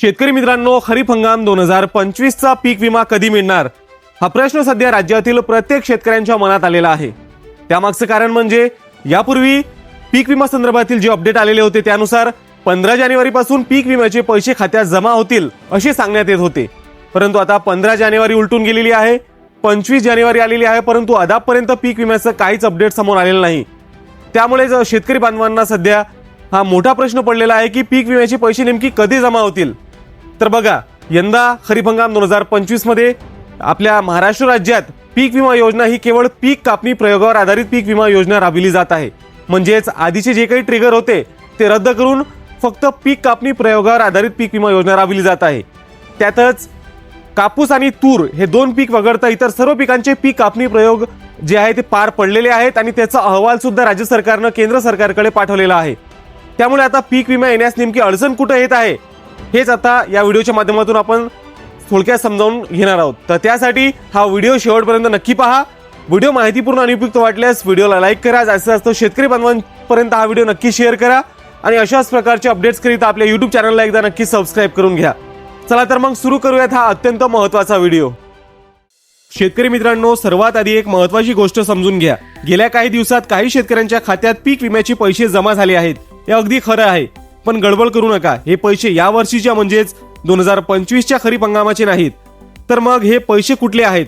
शेतकरी मित्रांनो खरीप हंगाम दोन हजार पंचवीसचा पीक विमा कधी मिळणार? हा प्रश्न सध्या राज्यातील प्रत्येक शेतकऱ्यांच्या मनात आलेला आहे. त्यामागचं कारण म्हणजे यापूर्वी पीक विमा संदर्भातील जे अपडेट आलेले होते त्यानुसार पंधरा जानेवारीपासून पीक विम्याचे पैसे खात्यात जमा होतील असे सांगण्यात येत होते. परंतु आता पंधरा जानेवारी उलटून गेलेली आहे पंचवीस जानेवारी आलेली आहे परंतु अद्यापपर्यंत पीक विम्याचं काहीच अपडेट समोर आलेलं नाही. त्यामुळे शेतकरी बांधवांना सध्या हा मोठा प्रश्न पडलेला आहे की पीक विम्याचे पैसे नेमकी कधी जमा होतील? तर बघा यंदा खरीप हंगाम दोन हजार पंचवीसमध्ये आपल्या महाराष्ट्र राज्यात पीक विमा योजना ही केवळ पीक कापणी प्रयोगावर आधारित पीक विमा योजना राबविली जात आहे. म्हणजेच आधीचे जे काही ट्रिगर होते ते रद्द करून फक्त पीक कापणी प्रयोगावर आधारित पीक विमा योजना राबविली जात आहे. त्यातच कापूस आणि तूर हे दोन पीक वगळता इतर सर्व पिकांचे पीक कापणी प्रयोग जे आहे ते पार पडलेले आहेत आणि त्याचा अहवाल सुद्धा राज्य सरकारनं केंद्र सरकारकडे पाठवलेला आहे. त्यामुळे आता पीक विमा येण्यास नेमकी अडचण कुठं येत आहे? हेच आता या व्हिडिओच्या माध्यमातून आपण थोडक्यात समजावून घेणार आहोत. तर त्यासाठी हा व्हिडिओ शेवटपर्यंत नक्की पहा. व्हिडिओ माहितीपूर्ण आणि उपयुक्त वाटल्यास व्हिडिओला लाईक करा. जास्तीत जास्त शेतकरी बांधवांपर्यंत हा व्हिडिओ नक्की शेअर करा. आणि अशाच प्रकारचे अपडेट्स करिता आपल्या युट्यूब चॅनलला एकदा नक्की सबस्क्राईब करून घ्या. चला तर मग सुरू करूयात हा अत्यंत महत्त्वाचा व्हिडिओ. शेतकरी मित्रांनो सर्वात आधी एक महत्वाची गोष्ट समजून घ्या. गेल्या काही दिवसात काही शेतकऱ्यांच्या खात्यात पीक विम्याचे पैसे जमा झाले आहेत. हे अगदी खरं आहे. पण गडबड करू नका. हे पैसे या वर्षीच्या म्हणजेच दोन हजार पंचवीसच्या खरीप हंगामाचे नाहीत. तर मग हे पैसे कुठले आहेत?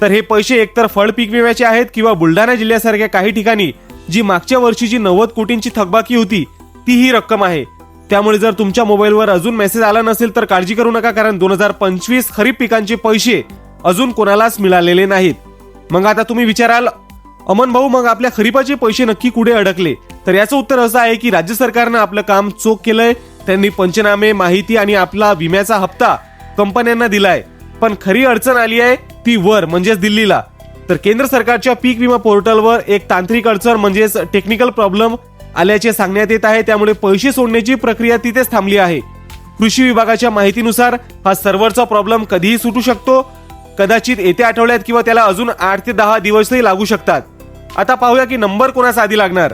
तर हे पैसे एकतर फळ पीक विम्याचे आहेत किंवा बुलढाणा जिल्ह्यासारख्या काही ठिकाणी जी मागच्या वर्षीची नव्वद कोटींची थकबाकी होती ती ही रक्कम आहे. त्यामुळे जर तुमच्या मोबाईलवर अजून मेसेज आला नसेल तर काळजी करू नका कारण दोन हजार पंचवीस खरीप पिकांचे पैसे अजून कोणालाच मिळालेले नाहीत. मग आता तुम्ही विचाराल अमन भाऊ मग आपल्या खरीपाचे पैसे नक्की कुठे अडकले? तर याचं उत्तर असं आहे की राज्य सरकारनं आपलं काम चोख केलंय. त्यांनी पंचनामे माहिती आणि आपला विम्याचा हप्ता कंपन्यांना दिलाय. पण खरी अडचण आली आहे ती वर म्हणजेच दिल्लीला. तर केंद्र सरकारच्या पीक विमा पोर्टलवर एक तांत्रिक अडचण म्हणजेच टेक्निकल प्रॉब्लेम आल्याचे सांगण्यात येत आहे. त्यामुळे पैसे सोडण्याची प्रक्रिया तिथेच थांबली आहे. कृषी विभागाच्या माहितीनुसार हा सर्व्हरचा प्रॉब्लेम कधीही सुटू शकतो. कदाचित येत्या आठवड्यात किंवा त्याला अजून आठ ते दहा दिवसही लागू शकतात. आता पाहूया की नंबर कोणाचा आधी लागणार?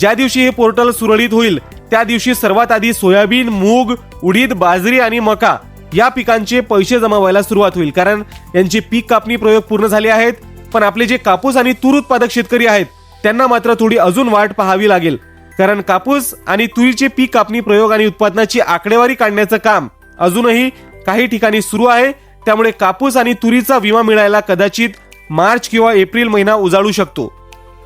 ज्या दिवशी हे पोर्टल सुरळीत होईल त्या दिवशी सर्वात आधी सोयाबीन मूग उडीद बाजरी आणि मका या पिकांचे पैसे जमा व्हायला सुरुवात होईल. कारण यांचे पीक कापणी प्रयोग पूर्ण झाले आहेत पण आपले जे कापूस आणि तूर उत्पादक शेतकरी आहेत त्यांना मात्र थोडी अजून वाट पाहावी लागेल. कारण कापूस आणि तुरीचे पीक कापणी प्रयोग आणि उत्पादनाची आकडेवारी काढण्याचं काम अजूनही काही ठिकाणी सुरू आहे. त्यामुळे कापूस आणि तुरीचा विमा मिळायला कदाचित मार्च किंवा एप्रिल महिना उजाळू शकतो.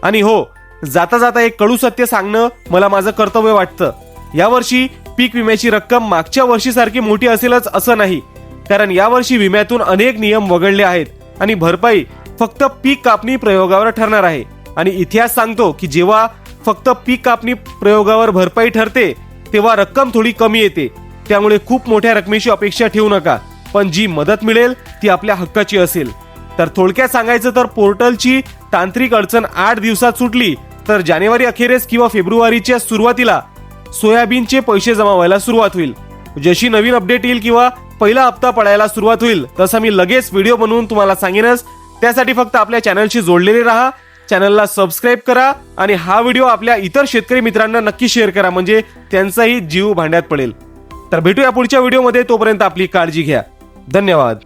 आणि हो जाता जाता एक कडू सत्य सांगणं मला माझं कर्तव्य वाटतं. यावर्षी पीक विम्याची रक्कम मागच्या वर्षीसारखी मोठी असेलच असं नाही. कारण यावर्षी विम्यातून अनेक नियम वगळले आहेत आणि भरपाई फक्त पीक कापणी प्रयोगावर ठरणार आहे. आणि इतिहास सांगतो की जेव्हा फक्त पीक कापणी प्रयोगावर भरपाई ठरते तेव्हा रक्कम थोडी कमी येते. त्यामुळे खूप मोठ्या रकमेची अपेक्षा ठेवू नका. पण जी मदत मिळेल ती आपल्या हक्काची असेल. तर थोडक्यात सांगायचं तर पोर्टलची तांत्रिक अडचण आठ दिवसात सुटली तर जानेवारी अखेरीस किंवा फेब्रुवारीच्या सुरुवातीला सोयाबीनचे पैसे जमा व्हायला सुरुवात होईल. जशी नवीन अपडेट येईल किंवा पहिला हप्ता पडायला सुरुवात होईल तसा मी लगेच व्हिडिओ बनवून तुम्हाला सांगेनच. त्यासाठी फक्त आपल्या चॅनलशी जोडलेले राहा. चॅनलला सबस्क्राईब करा आणि हा व्हिडिओ आपल्या इतर शेतकरी मित्रांना नक्की शेअर करा म्हणजे त्यांचाही जीव भांड्यात पडेल. तर भेटूया पुढच्या व्हिडिओमध्ये तोपर्यंत आपली काळजी घ्या. धन्यवाद.